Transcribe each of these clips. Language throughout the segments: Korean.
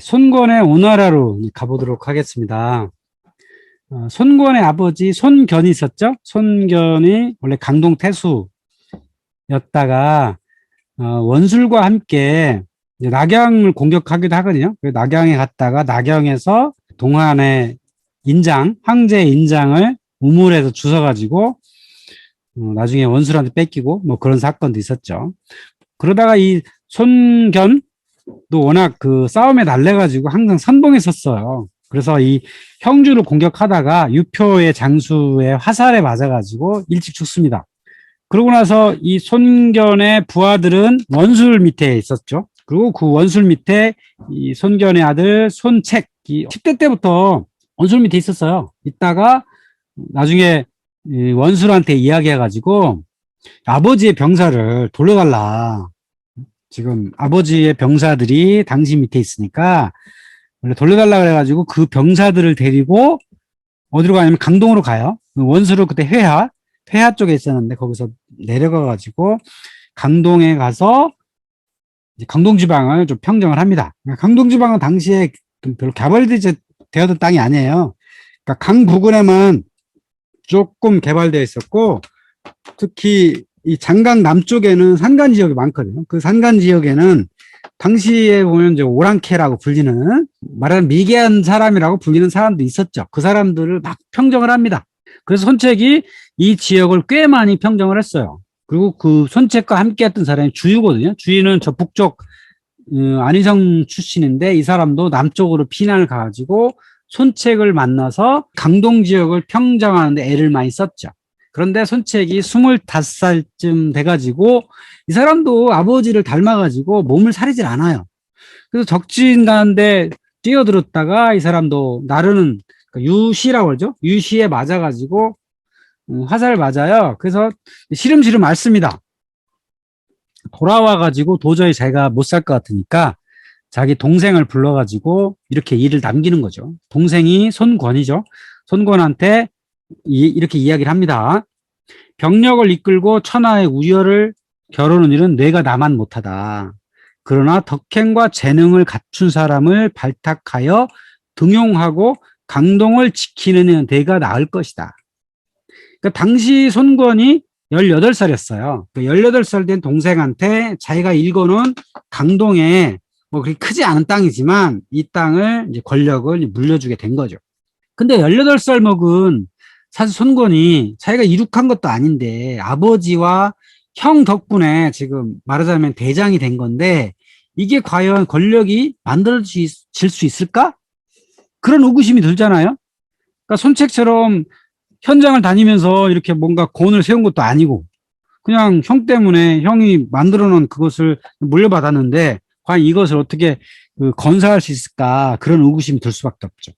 손권의 오나라로 가보도록 하겠습니다. 어, 손권의 아버지 손견이 있었죠? 손견이 원래 강동 태수였다가 어, 원술과 함께 낙양을 공격하기도 하거든요. 낙양에 갔다가 낙양에서 동안의 인장, 황제의 인장을 우물에서 주워가지고 어, 나중에 원술한테 뺏기고 뭐 그런 사건도 있었죠. 그러다가 이 손견 도 워낙 그 싸움에 날래가지고 항상 선봉에 섰어요. 그래서 이 형주를 공격하다가 유표의 장수의 화살에 맞아가지고 일찍 죽습니다. 그러고 나서 이 손견의 부하들은 원술 밑에 있었죠. 그리고 그 원술 밑에 이 손견의 아들 손책이 10대 때부터 원술 밑에 있었어요. 있다가 나중에 이 원술한테 이야기해가지고 아버지의 병사를 돌려달라. 지금 아버지의 병사들이 당신 밑에 있으니까 원래 돌려달라 그래가지고 그 병사들을 데리고 어디로 가냐면 강동으로 가요. 원수를 그때 회하, 회하 쪽에 있었는데 거기서 내려가가지고 강동에 가서 이제 강동 지방을 좀 평정을 합니다. 강동 지방은 당시에 좀 별로 개발되지 되었던 땅이 아니에요. 그러니까 강 부근에만 조금 개발되어 있었고 특히 이 장강 남쪽에는 산간 지역이 많거든요. 그 산간 지역에는 당시에 보면 이제 오랑캐라고 불리는 말하는 미개한 사람이라고 불리는 사람도 있었죠. 그 사람들을 막 평정을 합니다. 그래서 손책이 이 지역을 꽤 많이 평정을 했어요. 그리고 그 손책과 함께 했던 사람이 주유거든요. 주유는 저 북쪽 음, 안희성 출신인데 이 사람도 남쪽으로 피난을 가가지고 손책을 만나서 강동 지역을 평정하는데 애를 많이 썼죠. 그런데 손책이 25살쯤 돼가지고 이 사람도 아버지를 닮아가지고 몸을 사리질 않아요. 그래서 적진 가운데 뛰어들었다가 이 사람도 나르는 그러니까 유시라고 그러죠. 유시에 맞아가지고 음, 화살을 맞아요. 그래서 시름시름 앓습니다. 돌아와가지고 도저히 자기가 못 살 것 같으니까 자기 동생을 불러가지고 이렇게 일을 남기는 거죠. 동생이 손권이죠. 손권한테 이, 이렇게 이야기를 합니다. 병력을 이끌고 천하의 우열을 겨루는 일은 뇌가 나만 못하다. 그러나 덕행과 재능을 갖춘 사람을 발탁하여 등용하고 강동을 지키는 데가 나을 것이다. 그러니까 당시 손권이 18살이었어요. 그 18살 된 동생한테 자기가 읽어놓은 강동에 뭐 그렇게 크지 않은 땅이지만 이 땅을 이제 권력을 물려주게 된 거죠. 근데 18살 먹은 사실 손권이 자기가 이룩한 것도 아닌데 아버지와 형 덕분에 지금 말하자면 대장이 된 건데 이게 과연 권력이 만들어질 수 있을까? 그런 의구심이 들잖아요. 그러니까 손책처럼 현장을 다니면서 이렇게 뭔가 공을 세운 것도 아니고 그냥 형 때문에 형이 만들어 놓은 그것을 물려받았는데 과연 이것을 어떻게 그 건사할 수 있을까 그런 의구심이 들 수밖에 없죠.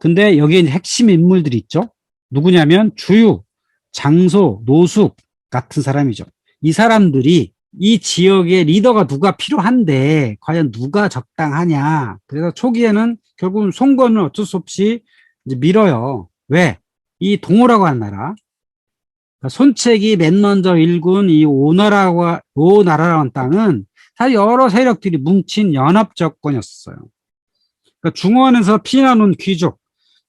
근데 여기에 핵심 인물들이 있죠. 누구냐면 주유, 장소, 노숙 같은 사람이죠. 이 사람들이 이 지역의 리더가 누가 필요한데 과연 누가 적당하냐. 그래서 초기에는 결국은 송건은 어쩔 수 없이 밀어요. 왜? 이 동호라고 하는 나라. 그러니까 손책이 맨 먼저 일군 이 오나라와 오나라라는 고 땅은 사실 여러 세력들이 뭉친 연합 정권이었어요. 그러니까 중원에서 피난온 귀족,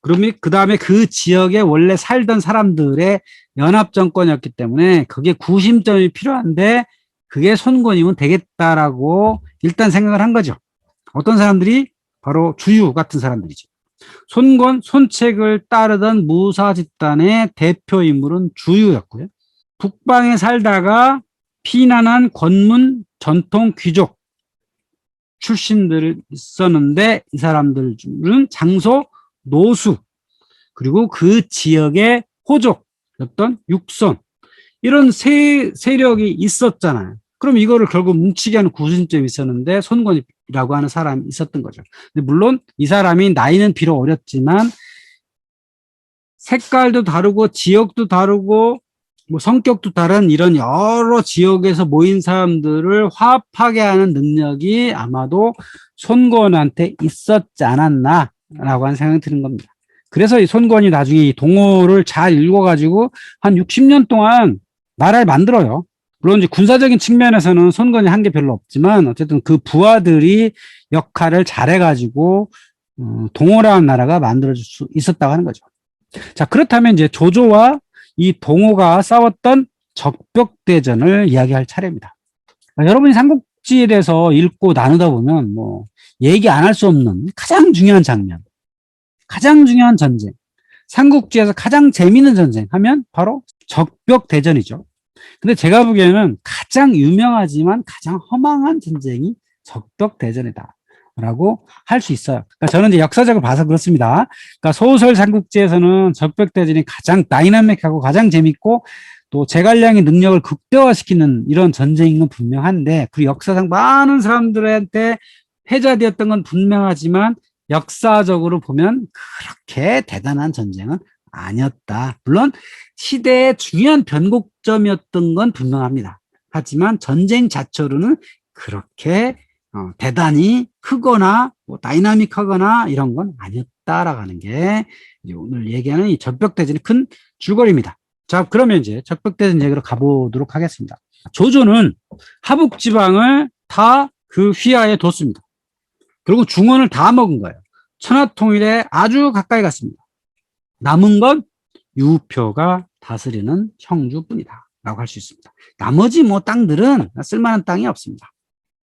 그러면 그 다음에 그 지역에 원래 살던 사람들의 연합 정권이었기 때문에 그게 구심점이 필요한데 그게 손권이면 되겠다라고 일단 생각을 한 거죠. 어떤 사람들이 바로 주유 같은 사람들이죠. 손권, 손책을 따르던 무사 집단의 대표 인물은 주유였고요. 북방에 살다가 피난한 권문 전통 귀족 출신들 있었는데 이 사람들은 장소, 노수, 그리고 그 지역의 호족였던 육선, 이런 세, 세력이 있었잖아요. 그럼 이거를 결국 뭉치게 하는 구심점이 있었는데 손권이라고 하는 사람이 있었던 거죠. 물론 이 사람이 나이는 비록 어렸지만 색깔도 다르고 지역도 다르고 뭐 성격도 다른 이런 여러 지역에서 모인 사람들을 화합하게 하는 능력이 아마도 손권한테 있었지 않았나 라고 하는 생각이 드는 겁니다. 그래서 이 손권이 나중에 이 동호를 잘 읽어가지고 한 60년 동안 나라를 만들어요. 물론 이제 군사적인 측면에서는 손권이 한 게 별로 없지만 어쨌든 그 부하들이 역할을 잘해가지고 어, 동호라는 나라가 만들어질 수 있었다고 하는 거죠. 자 그렇다면 이제 조조와 이 동호가 싸웠던 적벽대전을 이야기할 차례입니다. 아, 여러분이 삼국 지에 대해서 읽고 나누다 보면 뭐 얘기 안 할 수 없는 가장 중요한 장면, 가장 중요한 전쟁, 삼국지에서 가장 재미있는 전쟁 하면 바로 적벽 대전이죠. 근데 제가 보기에는 가장 유명하지만 가장 허망한 전쟁이 적벽 대전이다. 라고 할 수 있어요. 그러니까 저는 이제 역사적으로 봐서 그렇습니다. 그러니까 소설 삼국지에서는 적벽대전이 가장 다이나믹하고 가장 재밌고 또 제갈량의 능력을 극대화시키는 이런 전쟁인 건 분명한데 그 역사상 많은 사람들한테 회자되었던 건 분명하지만 역사적으로 보면 그렇게 대단한 전쟁은 아니었다. 물론 시대의 중요한 변곡점이었던 건 분명합니다. 하지만 전쟁 자체로는 그렇게 어, 대단히 크거나 뭐 다이나믹하거나 이런 건 아니었다라고 하는 게 오늘 얘기하는 이 적벽대전의 큰 줄거리입니다. 자, 그러면 이제 적벽대전 얘기로 가보도록 하겠습니다. 조조는 하북 지방을 다 그 휘하에 뒀습니다. 그리고 중원을 다 먹은 거예요. 천하 통일에 아주 가까이 갔습니다. 남은 건 유표가 다스리는 형주뿐이다. 라고 할 수 있습니다. 나머지 뭐 땅들은 쓸만한 땅이 없습니다.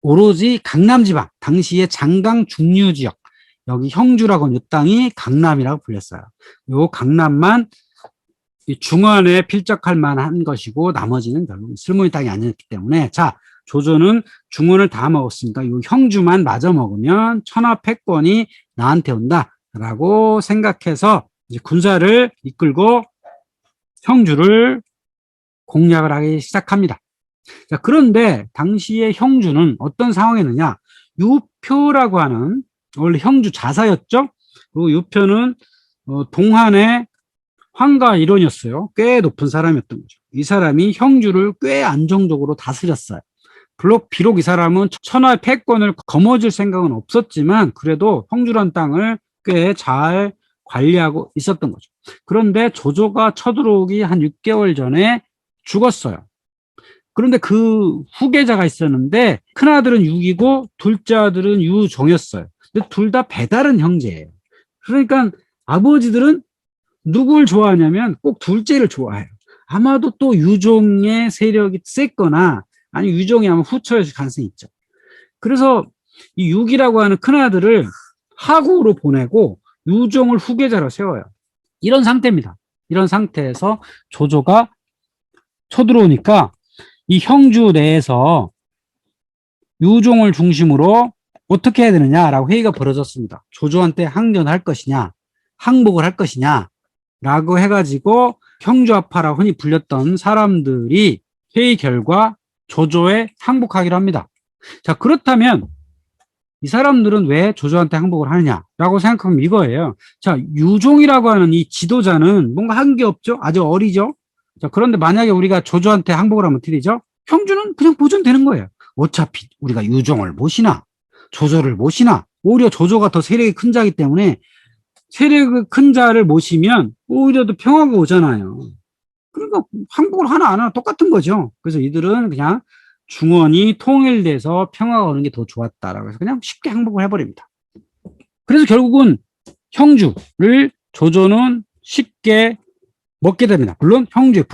오로지 강남 지방, 당시의 장강 중류 지역, 여기 형주라고 하는 이 땅이 강남이라고 불렸어요. 요 강남만 이 중원에 필적할 만한 것이고 나머지는 별로 쓸모있는 땅이 아니었기 때문에 자 조조는 중원을 다 먹었으니까 이 형주만 마저 먹으면 천하 패권이 나한테 온다라고 생각해서 이제 군사를 이끌고 형주를 공략을 하기 시작합니다. 자, 그런데 당시의 형주는 어떤 상황이었느냐? 유표라고 하는 원래 형주 자사였죠. 그리고 유표는 어, 동한의 황가 일원이었어요. 꽤 높은 사람이었던 거죠. 이 사람이 형주를 꽤 안정적으로 다스렸어요. 비록, 비록 이 사람은 천하의 패권을 거머쥘 생각은 없었지만 그래도 형주란 땅을 꽤 잘 관리하고 있었던 거죠. 그런데 조조가 쳐들어오기 한 6개월 전에 죽었어요. 그런데 그 후계자가 있었는데 큰아들은 유기고 둘째 아들은 유종이었어요. 근데 둘 다 배다른 형제예요. 그러니까 아버지들은 누굴 좋아하냐면 꼭 둘째를 좋아해요. 아마도 또 유종의 세력이 셌거나 아니 유종이 아마 후처였을 가능성이 있죠. 그래서 이 유기라고 하는 큰아들을 하국으로 보내고 유종을 후계자로 세워요. 이런 상태입니다. 이런 상태에서 조조가 쳐들어오니까 이 형주 내에서 유종을 중심으로 어떻게 해야 되느냐라고 회의가 벌어졌습니다. 조조한테 항전할 것이냐, 항복을 할 것이냐, 라고 해가지고 형주아파라고 흔히 불렸던 사람들이 회의 결과 조조에 항복하기로 합니다. 자, 그렇다면 이 사람들은 왜 조조한테 항복을 하느냐라고 생각하면 이거예요. 자, 유종이라고 하는 이 지도자는 뭔가 한 게 없죠? 아주 어리죠? 자, 그런데 만약에 우리가 조조한테 항복을 하면 어떻게 되죠? 형주는 그냥 보존되는 거예요. 어차피 우리가 유종을 모시나 조조를 모시나 오히려 조조가 더 세력이 큰 자이기 때문에 세력이 큰 자를 모시면 오히려 더 평화가 오잖아요. 그러니까 항복을 하나 안 하나 똑같은 거죠. 그래서 이들은 그냥 중원이 통일돼서 평화가 오는 게 더 좋았다라고 해서 그냥 쉽게 항복을 해버립니다. 그래서 결국은 형주를 조조는 쉽게 먹게 됩니다. 물론 형주의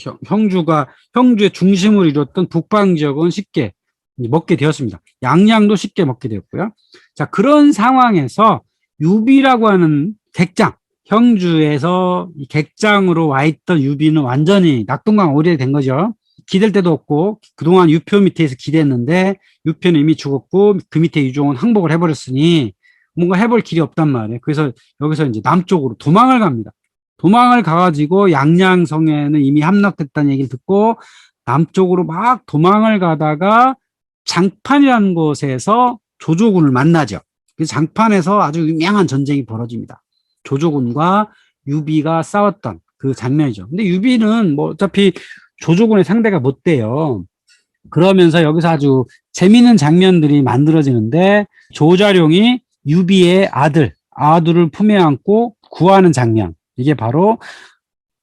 형, 형주가 형주의 중심을 이뤘던 북방 지역은 쉽게 먹게 되었습니다. 양양도 쉽게 먹게 되었고요. 자 그런 상황에서 유비라고 하는 객장 형주에서 이 객장으로 와 있던 유비는 완전히 낙동강 오래된 거죠. 기댈 데도 없고 그동안 유표 밑에서 기댔는데 유표는 이미 죽었고 그 밑에 유종은 항복을 해버렸으니 뭔가 해볼 길이 없단 말이에요. 그래서 여기서 이제 남쪽으로 도망을 갑니다. 도망을 가가지고 양양성에는 이미 함락됐다는 얘기를 듣고 남쪽으로 막 도망을 가다가 장판이라는 곳에서 조조군을 만나죠. 그래서 장판에서 아주 유명한 전쟁이 벌어집니다. 조조군과 유비가 싸웠던 그 장면이죠. 근데 유비는 뭐 어차피 조조군의 상대가 못 돼요. 그러면서 여기서 아주 재미있는 장면들이 만들어지는데 조자룡이 유비의 아들, 아들을 품에 안고 구하는 장면. 이게 바로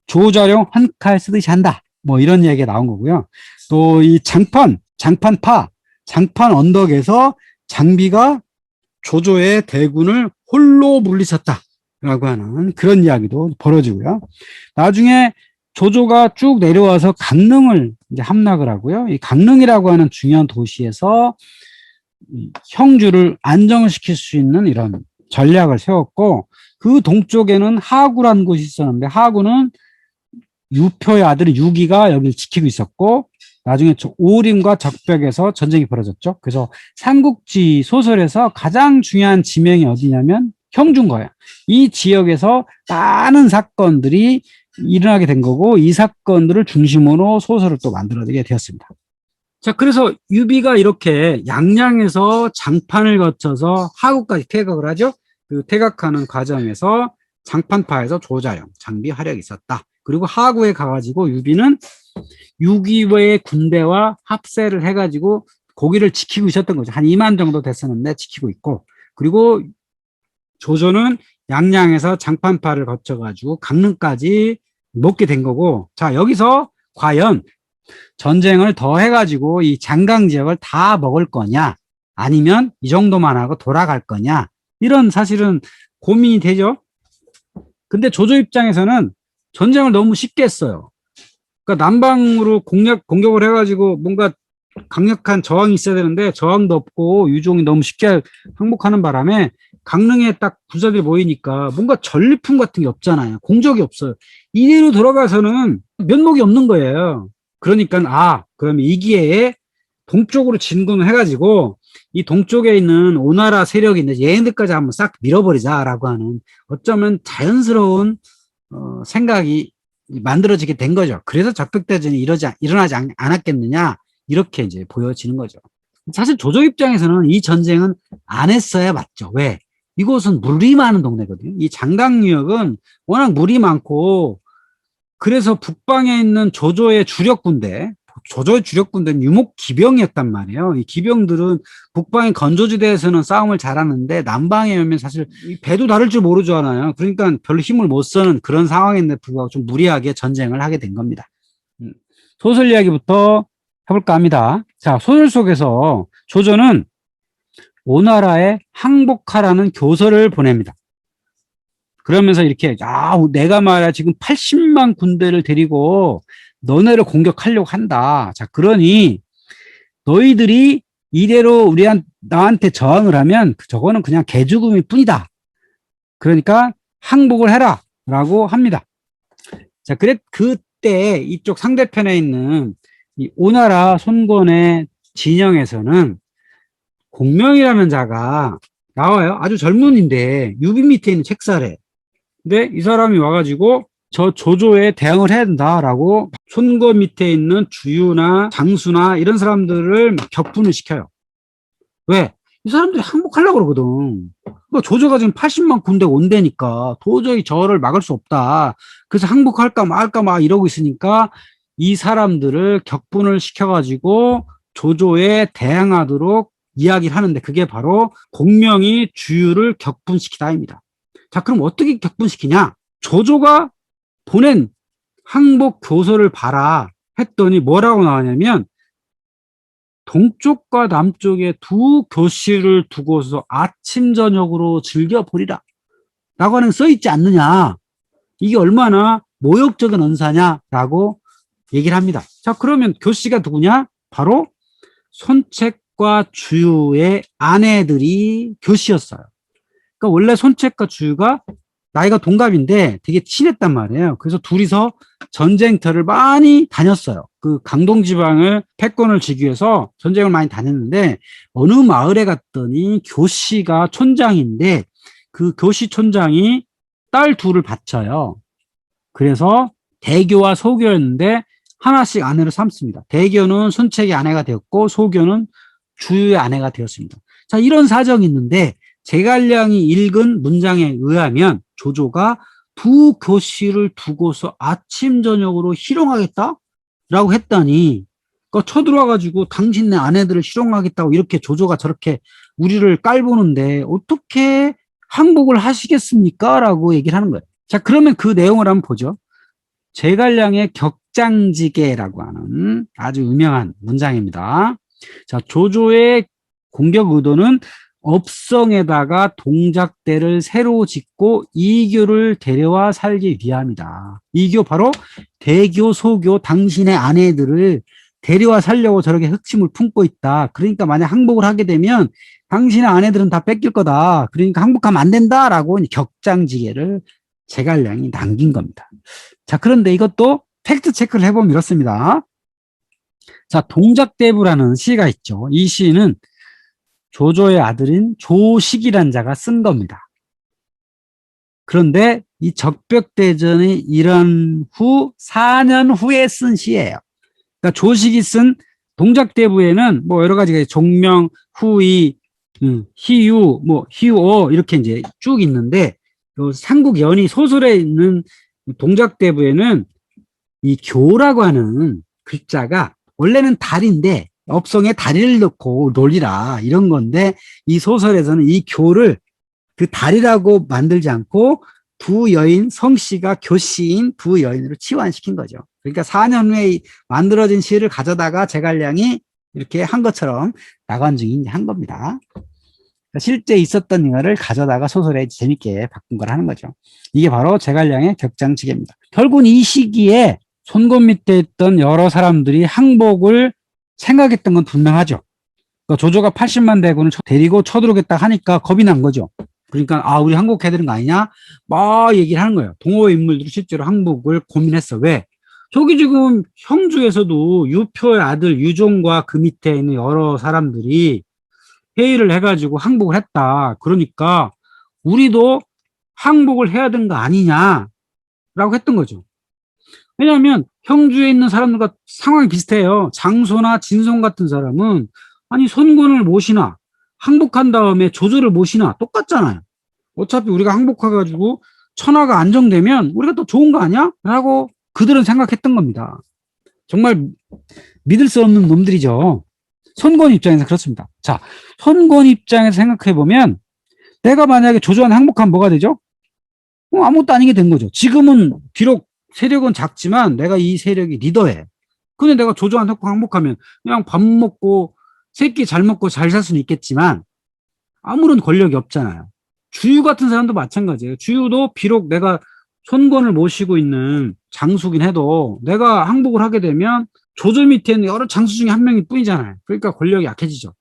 조자룡 한 칼 쓰듯이 한다. 뭐 이런 얘기가 나온 거고요. 또 이 장판, 장판파, 장판 언덕에서 장비가 조조의 대군을 홀로 물리쳤다라고 하는 그런 이야기도 벌어지고요. 나중에 조조가 쭉 내려와서 강릉을 이제 함락을 하고요. 이 강릉이라고 하는 중요한 도시에서 이 형주를 안정을 시킬 수 있는 이런 전략을 세웠고 그 동쪽에는 하구라는 곳이 있었는데 하구는 유표의 아들 유기가 여기를 지키고 있었고 나중에 저 오림과 적벽에서 전쟁이 벌어졌죠. 그래서 삼국지 소설에서 가장 중요한 지명이 어디냐면 형주인 거예요. 이 지역에서 많은 사건들이 일어나게 된 거고 이 사건들을 중심으로 소설을 또 만들어지게 되었습니다. 자, 그래서 유비가 이렇게 양양에서 장판을 거쳐서 하구까지 퇴각을 하죠. 그 퇴각하는 과정에서 장판파에서 조자영, 장비 활약이 있었다. 그리고 하구에 가가지고 유비는 유기의 군대와 합세를 해가지고 고기를 지키고 있었던 거죠. 한 2만 정도 됐었는데 지키고 있고 그리고 조조는 양양에서 장판파를 거쳐가지고 강릉까지 먹게 된 거고 자 여기서 과연 전쟁을 더 해가지고 이 장강 지역을 다 먹을 거냐 아니면 이 정도만 하고 돌아갈 거냐 이런 사실은 고민이 되죠. 근데 조조 입장에서는 전쟁을 너무 쉽게 했어요. 그러니까 남방으로 공략 공격을 해가지고 뭔가 강력한 저항이 있어야 되는데 저항도 없고 유종이 너무 쉽게 항복하는 바람에 강릉에 딱 군사들이 모이니까 뭔가 전리품 같은 게 없잖아요. 공적이 없어요. 이대로 돌아가서는 면목이 없는 거예요. 그러니까 아 그러면 이 기회에 동쪽으로 진군을 해가지고 이 동쪽에 있는 오나라 세력이 있는데 얘네들까지 한번 싹 밀어버리자라고 하는 어쩌면 자연스러운 어, 생각이 만들어지게 된 거죠. 그래서 적벽대전이 이러지, 일어나지 않, 않았겠느냐 이렇게 이제 보여지는 거죠. 사실 조조 입장에서는 이 전쟁은 안 했어야 맞죠. 왜? 이곳은 물이 많은 동네거든요. 이 장강유역은 워낙 물이 많고 그래서 북방에 있는 조조의 주력 군대, 조조의 주력 군대는 유목 기병이었단 말이에요. 이 기병들은 북방의 건조지대에서는 싸움을 잘하는데 남방에 오면 사실 이 배도 다를 줄 모르잖아요. 그러니까 별로 힘을 못 쓰는 그런 상황인데 불구하고 좀 무리하게 전쟁을 하게 된 겁니다. 음, 소설 이야기부터 해볼까 합니다. 자, 소설 속에서 조조는 오나라에 항복하라는 교서를 보냅니다. 그러면서 이렇게, 아, 내가 말이야, 지금 80만 군대를 데리고 너네를 공격하려고 한다. 자, 그러니 너희들이 이대로 우리한, 나한테 저항을 하면 저거는 그냥 개죽음일 뿐이다. 그러니까 항복을 해라. 라고 합니다. 자, 그래, 그때 이쪽 상대편에 있는 이 오나라 손권의 진영에서는 공명이라는 자가 나와요. 아주 젊은인데 유비 밑에 있는 책사래. 근데 이 사람이 와가지고 저 조조에 대응을 해야 된다라고 손거 밑에 있는 주유나 장수나 이런 사람들을 막 격분을 시켜요. 왜? 이 사람들이 항복하려고 그러거든. 그러니까 조조가 지금 80만 군대 온대니까 도저히 저를 막을 수 없다. 그래서 항복할까 말까 막 이러고 있으니까 이 사람들을 격분을 시켜가지고 조조에 대항하도록 이야기를 하는데 그게 바로 공명이 주유를 격분시키다입니다. 자, 그럼 어떻게 격분시키냐? 조조가 보낸 항복 교서를 봐라 했더니 뭐라고 나왔냐면 동쪽과 남쪽에 두 교실을 두고서 아침 저녁으로 즐겨보리라 라고 하는 써 있지 않느냐 이게 얼마나 모욕적인 언사냐라고 얘기를 합니다. 자 그러면 교씨가 누구냐? 바로 손책과 주유의 아내들이 교씨였어요. 그러니까 원래 손책과 주유가 나이가 동갑인데 되게 친했단 말이에요. 그래서 둘이서 전쟁터를 많이 다녔어요. 그 강동 지방을 패권을 지기 위해서 전쟁을 많이 다녔는데 어느 마을에 갔더니 교씨가 촌장인데 그 교씨 촌장이 딸 둘을 바쳐요. 그래서 대교와 소교였는데 하나씩 아내를 삼습니다. 대교는 손책의 아내가 되었고 소교는 주유의 아내가 되었습니다. 자, 이런 사정이 있는데 제갈량이 읽은 문장에 의하면 조조가 두 교씨를 두고서 아침 저녁으로 희롱하겠다? 라고 했더니 그 쳐들어와가지고 당신네 아내들을 희롱하겠다고 이렇게 조조가 저렇게 우리를 깔보는데 어떻게 항복을 하시겠습니까? 라고 얘기를 하는 거예요. 자 그러면 그 내용을 한번 보죠. 제갈량의 격장지계라고 하는 아주 유명한 문장입니다. 자 조조의 공격 의도는 업성에다가 동작대를 새로 짓고 이교를 데려와 살기 위함이다. 이교 바로 대교, 소교, 당신의 아내들을 데려와 살려고 저렇게 흑심을 품고 있다. 그러니까 만약 항복을 하게 되면 당신의 아내들은 다 뺏길 거다. 그러니까 항복하면 안 된다라고 격장지게를 제갈량이 남긴 겁니다. 자, 그런데 이것도 팩트 체크를 해보면 이렇습니다. 자, 동작대부라는 시가 있죠. 이 시는 조조의 아들인 조식이란 자가 쓴 겁니다. 그런데 이 적벽대전이 일어난 후 4년 후에 쓴 시예요. 그러니까 조식이 쓴 동작대부에는 뭐 여러 가지가 종명, 후이, 음, 희유, 뭐 희유어 이렇게 이제 쭉 있는데 요 삼국연의 소설에 있는 동작대부에는 이 교라고 하는 글자가 원래는 달인데 업성에 다리를 넣고 놀리라 이런 건데 이 소설에서는 이 교를 그 달이라고 만들지 않고 두 여인 성씨가 교씨인 두 여인으로 치환시킨 거죠. 그러니까 4년 후에 만들어진 시를 가져다가 제갈량이 이렇게 한 것처럼 나관중이 한 겁니다. 그러니까 실제 있었던 이거를 가져다가 소설에 재밌게 바꾼 걸 하는 거죠. 이게 바로 제갈량의 격장치계입니다. 결국은 이 시기에 손권 밑에 있던 여러 사람들이 항복을 생각했던 건 분명하죠. 그러니까 조조가 80만 대군을 쳐- 데리고 쳐들어오겠다 하니까 겁이 난 거죠. 그러니까 아 우리 항복해야 되는 거 아니냐? 막 얘기를 하는 거예요. 동호 인물들이 실제로 항복을 고민했어. 왜? 저기 지금 형주에서도 유표의 아들 유종과 그 밑에 있는 여러 사람들이 회의를 해가지고 항복을 했다. 그러니까 우리도 항복을 해야 되는 거 아니냐라고 했던 거죠. 왜냐하면 형주에 있는 사람들과 상황이 비슷해요. 장소나 진성 같은 사람은 아니 손권을 모시나 항복한 다음에 조조를 모시나 똑같잖아요. 어차피 우리가 항복해가지고 천하가 안정되면 우리가 더 좋은 거 아니야? 라고 그들은 생각했던 겁니다. 정말 믿을 수 없는 놈들이죠. 손권 입장에서 그렇습니다. 자, 손권 입장에서 생각해 보면 내가 만약에 조조한테 항복하면 뭐가 되죠? 어, 아무것도 아니게 된 거죠. 지금은 비록 세력은 작지만 내가 이 세력이 리더해. 근데 내가 조조한테 항복하면 그냥 밥 먹고 새끼 잘 먹고 잘 살 수는 있겠지만 아무런 권력이 없잖아요. 주유 같은 사람도 마찬가지예요. 주유도 비록 내가 손권을 모시고 있는 장수긴 해도 내가 항복을 하게 되면 조조 밑에 있는 여러 장수 중에 한 명일 뿐이잖아요. 그러니까 권력이 약해지죠.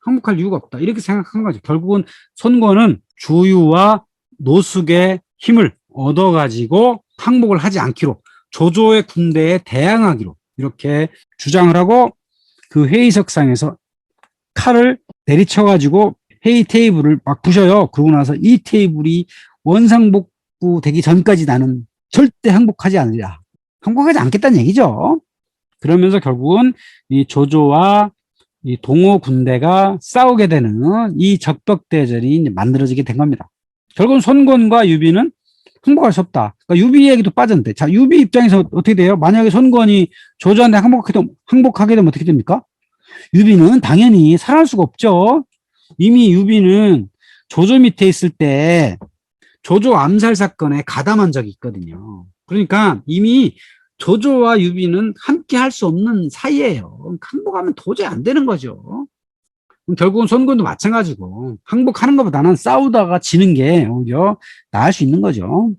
항복할 이유가 없다. 이렇게 생각한 거죠. 결국은 손권은 주유와 노숙의 힘을 얻어가지고 항복을 하지 않기로 조조의 군대에 대항하기로 이렇게 주장을 하고 그 회의석상에서 칼을 내리쳐가지고 회의 테이블을 막 부셔요. 그러고 나서 이 테이블이 원상복구 되기 전까지 나는 절대 항복하지 않으리라. 항복하지 않겠다는 얘기죠. 그러면서 결국은 이 조조와 이 동호 군대가 싸우게 되는 이 적벽대전이 만들어지게 된 겁니다. 결국은 손권과 유비는 항복할 수 없다. 그러니까 유비 얘기도 빠졌는데, 자, 유비 입장에서 어떻게 돼요? 만약에 손권이 조조한테 항복하게 항복하게 되면 어떻게 됩니까? 유비는 당연히 살아날 수가 없죠. 이미 유비는 조조 밑에 있을 때 조조 암살 사건에 가담한 적이 있거든요. 그러니까 이미 조조와 유비는 함께 할 수 없는 사이예요. 항복하면 도저히 안 되는 거죠. 결국은 손권도 마찬가지고 항복하는 것보다는 싸우다가 지는 게 오히려 나을 수 있는 거죠.